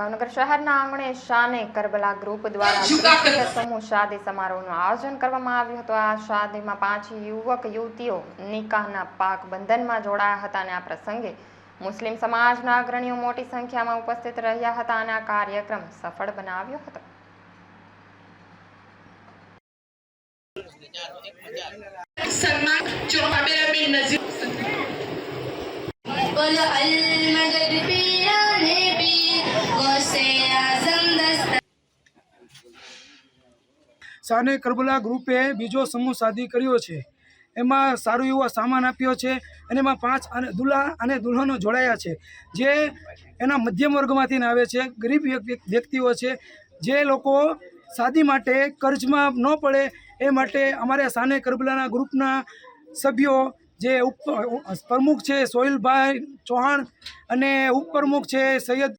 ભાવનગર શહેરના આંગણે શાને કરબલા ગ્રુપ દ્વારા સમૂહ શાદી સમારોહનું આયોજન કરવામાં આવ્યું હતું. આ શાદીમાં પાંચ યુવક યુવતીઓ નિકાહના પાક બંધનમાં જોડાયા હતા અને આ પ્રસંગે મુસ્લિમ સમાજના અગ્રણીઓ મોટી સંખ્યામાં ઉપસ્થિત રહ્યા હતા અને આ કાર્યક્રમ સફળ બનાવ્યો હતો. સન્માન જો પામેલાબેન શાને કરબલા ગ્રુપે બીજો સમૂહ સાદી કર્યો છે. એમાં સારું એવો સામાન આપ્યો છે અને એમાં પાંચ અને દુલ્હા અને દુલ્હનો જોડાયા છે. જે એના મધ્યમ વર્ગમાંથી આવે છે. ગરીબ વ્યક્તિઓ છે. જે લોકો શાદી માટે કર્જમાં ન પડે એ માટે અમારે સાને કરબલાના ગ્રુપના સભ્યો જે ઉપ પ્રમુખ છે સોહિલભાઈ ચૌહાણ અને ઉપપ્રમુખ છે સૈયદ